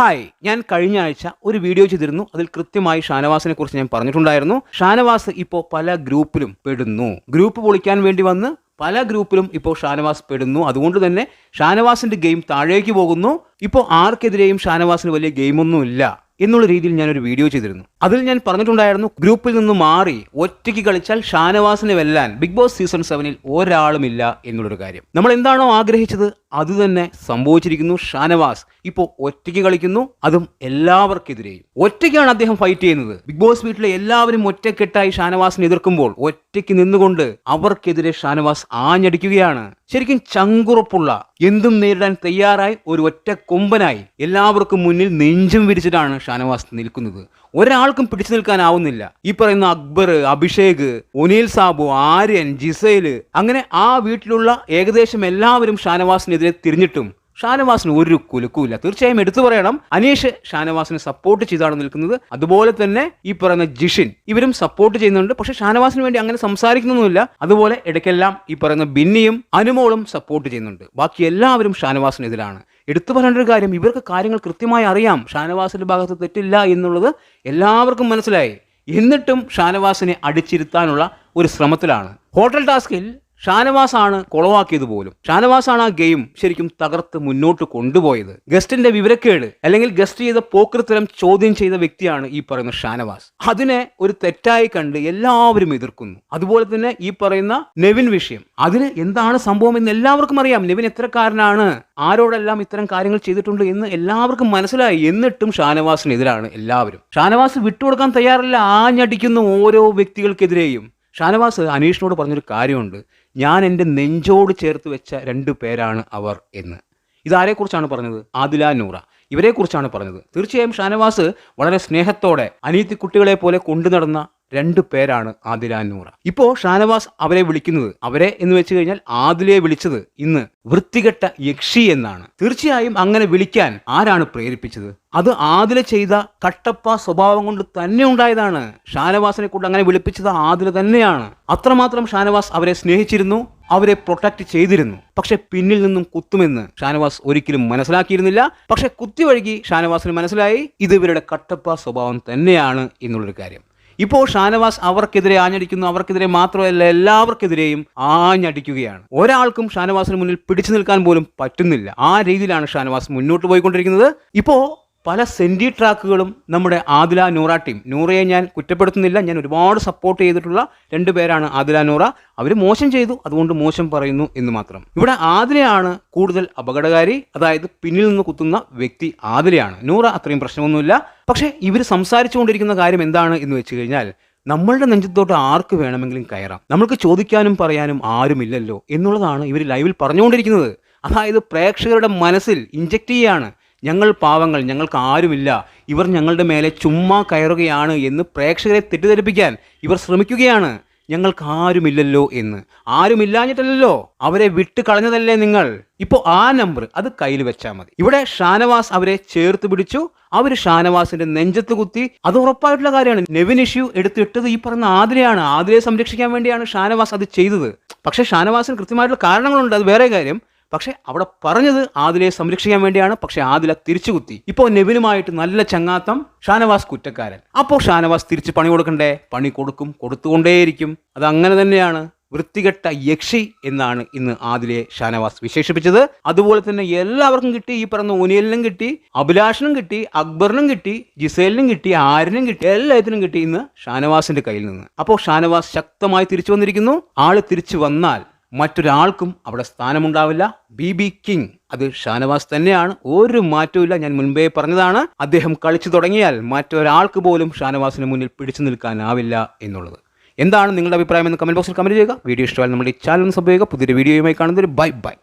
Hi ഞാൻ കഴിഞ്ഞ ആഴ്ച ഒരു വീഡിയോ ചെയ്തിരുന്നു. അതിൽ കൃത്യമായി ഷാനവാസിനെ കുറിച്ച് ഞാൻ പറഞ്ഞിട്ടുണ്ടായിരുന്നു. ഷാനവാസ് ഇപ്പോൾ പല ഗ്രൂപ്പിലും പെടുന്നു. ഗ്രൂപ്പ് പൊളിക്കാൻ വേണ്ടി വന്ന് പല ഗ്രൂപ്പിലും ഇപ്പോൾ ഷാനവാസ് പെടുന്നു. അതുകൊണ്ട് തന്നെ ഷാനവാസിന്റെ ഗെയിം താഴേക്ക് പോകുന്നു. ഇപ്പോൾ ആർക്കെതിരെയും ഷാനവാസിന് വലിയ ഗെയിമൊന്നുമില്ല. എന്നുള്ള രീതിയിൽ ഞാൻ ഒരു വീഡിയോ ചെയ്തിരുന്നു. അതിൽ ഞാൻ പറഞ്ഞിട്ടുണ്ടായിരുന്നു ഗ്രൂപ്പിൽ നിന്ന് മാറി ഒറ്റയ്ക്ക് കളിച്ചാൽ ഷാനവാസിനെ വെല്ലാൻ ബിഗ് ബോസ് സീസൺ സെവനിൽ ഒരാളുമില്ല എന്നുള്ളൊരു കാര്യം. നമ്മൾ എന്താണോ ആഗ്രഹിച്ചത് അത് തന്നെ സംഭവിച്ചിരിക്കുന്നു ഷാനവാസ്. ഇപ്പോൾ ഒറ്റയ്ക്ക് കളിക്കുന്നു അതും എല്ലാവർക്കെതിരെയും. ഒറ്റയ്ക്കാണ് അദ്ദേഹം ഫൈറ്റ് ചെയ്യുന്നത്. ബിഗ് ബോസ് വീട്ടിലെ എല്ലാവരും ഒറ്റക്കെട്ടായി ഷാനവാസിനെ എതിർക്കുമ്പോൾ ഒറ്റയ്ക്ക് നിന്നുകൊണ്ട് അവർക്കെതിരെ ഷാനവാസ് ആഞ്ഞടിക്കുകയാണ്. ശരിക്കും ചങ്കുറപ്പുള്ള എന്തും നേരിടാൻ തയ്യാറായി ഒരു ഒറ്റ കൊമ്പനായി എല്ലാവർക്കും മുന്നിൽ നെഞ്ചും വിരിച്ചിട്ടാണ് ഷാനവാസ് നിൽക്കുന്നത്. ഒരാൾക്കും പിടിച്ചു നിൽക്കാനാവുന്നില്ല. ഈ പറയുന്ന അക്ബർ അഭിഷേക് ഒനീൽ സാബു ആര്യൻ ജിസൈൽ അങ്ങനെ ആ വീട്ടിലുള്ള ഏകദേശം എല്ലാവരും ഷാനവാസിനെതിരെ തിരിഞ്ഞിട്ടും ഷാനവാസിന് ഒരു കുലുക്കുമില്ല. തീർച്ചയായും എടുത്തു പറയണം. അനീഷ് ഷാനവാസിനെ സപ്പോർട്ട് ചെയ്താണ് നിൽക്കുന്നത്. അതുപോലെ തന്നെ ഈ പറയുന്ന ജിഷിൻ ഇവരും സപ്പോർട്ട് ചെയ്യുന്നുണ്ട്. പക്ഷെ ഷാനവാസിന് വേണ്ടി അങ്ങനെ സംസാരിക്കുന്നൊന്നുമില്ല. അതുപോലെ ഇടയ്ക്കെല്ലാം ഈ പറയുന്ന ബിന്നിയും അനുമോളും സപ്പോർട്ട് ചെയ്യുന്നുണ്ട്. ബാക്കി എല്ലാവരും ഷാനവാസിനെതിരാണ് എടുത്തു പറയേണ്ട ഒരു കാര്യം ഇവർക്ക് കാര്യങ്ങൾ കൃത്യമായി അറിയാം. ഷാനവാസിന്റെ ഭാഗത്ത് തെറ്റില്ല എന്നുള്ളത് എല്ലാവർക്കും മനസ്സിലായി. എന്നിട്ടും ഷാനവാസിനെ അടിച്ചിരുത്താനുള്ള ഒരു ശ്രമത്തിലാണ്. ഹോട്ടൽ ടാസ്കിൽ ഷാനവാസ് ആണ് കുളവാക്കിയത് പോലും. ഷാനവാസ് ആണ് ആ ഗെയിം ശരിക്കും തകർത്ത് മുന്നോട്ട് കൊണ്ടുപോയത്. ഗസ്റ്റിന്റെ വിവരക്കേട് അല്ലെങ്കിൽ ഗസ്റ്റ് ചെയ്ത പോക്കൃത്തരം ചോദ്യം ചെയ്ത വ്യക്തിയാണ് ഈ പറയുന്ന ഷാനവാസ്. അതിനെ ഒരു തെറ്റായി കണ്ട് എല്ലാവരും എതിർക്കുന്നു. അതുപോലെ തന്നെ ഈ പറയുന്ന നെവിൻ വിഷയം. അതിന് എന്താണ് സംഭവം എന്ന് എല്ലാവർക്കും അറിയാം. നെവിൻ എത്രക്കാരനാണ് ആരോടെല്ലാം ഇത്തരം കാര്യങ്ങൾ ചെയ്തിട്ടുണ്ട് എന്ന് എല്ലാവർക്കും മനസ്സിലായി. എന്നിട്ടും ഷാനവാസിനെതിരാണ് എല്ലാവരും. ഷാനവാസ് വിട്ടുകൊടുക്കാൻ തയ്യാറല്ല. ആഞ്ഞടിക്കുന്ന ഓരോ വ്യക്തികൾക്കെതിരെയും. ഷാനവാസ് അനീഷിനോട് പറഞ്ഞൊരു കാര്യമുണ്ട്. ഞാൻ എന്റെ നെഞ്ചോട് ചേർത്ത് വെച്ച രണ്ട് പേരാണ് അവർ എന്ന്. ഇതാരെക്കുറിച്ചാണ് പറഞ്ഞത്? ആദില നൂറ. ഇവരെക്കുറിച്ചാണ് പറഞ്ഞത്. തീർച്ചയായും ഷാനവാസ് വളരെ സ്നേഹത്തോടെ അനീതി കുട്ടികളെ പോലെ കൊണ്ടു നടന്ന രണ്ടു പേരാണ് ആദില നൂറ. ഇപ്പോ ഷാനവാസ് അവരെ വിളിക്കുന്നത് അവരെ എന്ന് വെച്ച് കഴിഞ്ഞാൽ ആദിലയെ വിളിച്ചത് ഇന്ന് വൃത്തികെട്ട യക്ഷി എന്നാണ്. തീർച്ചയായും അങ്ങനെ വിളിക്കാൻ ആരാണ് പ്രേരിപ്പിച്ചത്? അത് ആദില ചെയ്ത കട്ടപ്പ സ്വഭാവം കൊണ്ട് തന്നെ ഉണ്ടായതാണ്. ഷാനവാസിനെ കൊണ്ട് അങ്ങനെ വിളിപ്പിച്ചത് ആദില തന്നെയാണ്. അത്രമാത്രം ഷാനവാസ് അവരെ സ്നേഹിച്ചിരുന്നു അവരെ പ്രൊട്ടക്ട് ചെയ്തിരുന്നു. പക്ഷെ പിന്നിൽ നിന്നും കുത്തുമെന്ന് ഷാനവാസ് ഒരിക്കലും മനസ്സിലാക്കിയിരുന്നില്ല. പക്ഷെ കുത്തി വഴുകി ഷാനവാസിന് മനസ്സിലായി ഇത് ഇവരുടെ കട്ടപ്പ സ്വഭാവം തന്നെയാണ് എന്നുള്ളൊരു കാര്യം. ഇപ്പോൾ ഷാനവാസ് അവർക്കെതിരെ ആഞ്ഞടിക്കുന്നു അവർക്കെതിരെ മാത്രമല്ല എല്ലാവർക്കെതിരെയും ആഞ്ഞടിക്കുകയാണ്. ഒരാൾക്കും ഷാനവാസിന് മുന്നിൽ പിടിച്ചു നിൽക്കാൻ പോലും പറ്റുന്നില്ല. ആ രീതിയിലാണ് ഷാനവാസ് മുന്നോട്ട് പോയിക്കൊണ്ടിരിക്കുന്നത്. ഇപ്പോൾ പല സെന്റി ട്രാക്കുകളും നമ്മുടെ ആദില നൂറ ടീം. നൂറയെ ഞാൻ കുറ്റപ്പെടുത്തുന്നില്ല. ഞാൻ ഒരുപാട് സപ്പോർട്ട് ചെയ്തിട്ടുള്ള രണ്ട് പേരാണ് ആദില നൂറ. അവർ മോശം ചെയ്തു. അതുകൊണ്ട് മോശം പറയുന്നു എന്ന് മാത്രം. ഇവിടെ ആദിലയാണ് കൂടുതൽ അപകടകാരി. അതായത് പിന്നിൽ നിന്ന് കുത്തുന്ന വ്യക്തി ആദിലയാണ്. നൂറ അത്രയും പ്രശ്നമൊന്നുമില്ല. പക്ഷേ ഇവർ സംസാരിച്ചുകൊണ്ടിരിക്കുന്ന കാര്യം എന്താണ് എന്ന് വെച്ച് കഴിഞ്ഞാൽ നമ്മളുടെ നെഞ്ചത്തോട്ട് ആർക്ക് വേണമെങ്കിലും കയറാം. നമ്മൾക്ക് ചോദിക്കാനും പറയാനും ആരുമില്ലല്ലോ എന്നുള്ളതാണ് ഇവർ ലൈവിൽ പറഞ്ഞുകൊണ്ടിരിക്കുന്നത്. അതായത് പ്രേക്ഷകരുടെ മനസ്സിൽ ഇഞ്ചക്ട് ചെയ്യാണ്. ഞങ്ങൾ പാവങ്ങൾ ഞങ്ങൾക്ക് ആരുമില്ല. ഇവർ ഞങ്ങളുടെ മേലെ ചുമ്മാ കയറുകയാണ് എന്ന് പ്രേക്ഷകരെ തെറ്റിദ്ധരിപ്പിക്കാൻ ഇവർ ശ്രമിക്കുകയാണ്. ഞങ്ങൾക്ക് ആരുമില്ലല്ലോ എന്ന്. ആരുമില്ലാഞ്ഞിട്ടല്ലോ അവരെ വിട്ട് കളഞ്ഞതല്ലേ നിങ്ങൾ. ഇപ്പോൾ ആ നമ്പർ അത് കയ്യിൽ വെച്ചാൽ മതി. ഇവിടെ ഷാനവാസ് അവരെ ചേർത്ത് പിടിച്ചു. അവർ ഷാനവാസിന്റെ നെഞ്ചത്ത് കുത്തി. അത് ഉറപ്പായിട്ടുള്ള കാര്യമാണ്. നെവിൻ ഇഷ്യൂ എടുത്തിട്ടത് ഈ പറഞ്ഞ ആതിരയാണ്. ആതിരയെ സംരക്ഷിക്കാൻ വേണ്ടിയാണ് ഷാനവാസ് അത് ചെയ്തത്. പക്ഷേ ഷാനവാസിന് കൃത്യമായിട്ടുള്ള കാരണങ്ങളുണ്ട്. അത് വേറെ കാര്യം. പക്ഷെ അവിടെ പറഞ്ഞത് ആദിലെ സംരക്ഷിക്കാൻ വേണ്ടിയാണ്. പക്ഷെ ആദില തിരിച്ചുകുത്തി. ഇപ്പോൾ നെബിനുമായിട്ട് നല്ല ചങ്ങാത്തം ഷാനവാസ് കുറ്റക്കാരൻ. അപ്പോൾ ഷാനവാസ് തിരിച്ച് പണി കൊടുക്കണ്ടേ? പണി കൊടുക്കും കൊടുത്തുകൊണ്ടേയിരിക്കും. അത് അങ്ങനെ തന്നെയാണ്. വൃത്തികെട്ട യക്ഷി എന്നാണ് ഇന്ന് ആദിലെ ഷാനവാസ് വിശേഷിപ്പിച്ചത്. അതുപോലെ തന്നെ എല്ലാവർക്കും കിട്ടി. ഈ പറഞ്ഞ ഒനിയലിനും കിട്ടി അഭിലാഷിനും കിട്ടി അക്ബറിനും കിട്ടി ജിസേലിനും കിട്ടി ആരിനും കിട്ടി എല്ലാത്തിനും കിട്ടി ഇന്ന് ഷാനവാസിന്റെ കയ്യിൽ നിന്ന്. അപ്പോൾ ഷാനവാസ് ശക്തമായി തിരിച്ചു വന്നിരിക്കുന്നു. ആൾ തിരിച്ചു വന്നാൽ മറ്റൊരാൾക്കും അവിടെ സ്ഥാനമുണ്ടാവില്ല. ബി ബി കിങ് അത് ഷാനവാസ് തന്നെയാണ്. ഒരു മാറ്റവും ഞാൻ മുൻപേ പറഞ്ഞതാണ് അദ്ദേഹം കളിച്ചു തുടങ്ങിയാൽ മറ്റൊരാൾക്ക് പോലും ഷാനവാസിന് മുന്നിൽ പിടിച്ചു നിൽക്കാനാവില്ല എന്നുള്ളത്. എന്താണ് നിങ്ങളുടെ അഭിപ്രായം എന്ന് കമന്റ് ബോക്സിൽ കമന്റ് ചെയ്യുക. വീഡിയോ ഇഷ്ടമായാൽ നമ്മുടെ ഈ ചാനൽ സംഭവിക്കുക പുതിയൊരു വീഡിയോയുമായി കാണുന്നൊരു ബൈ ബൈ.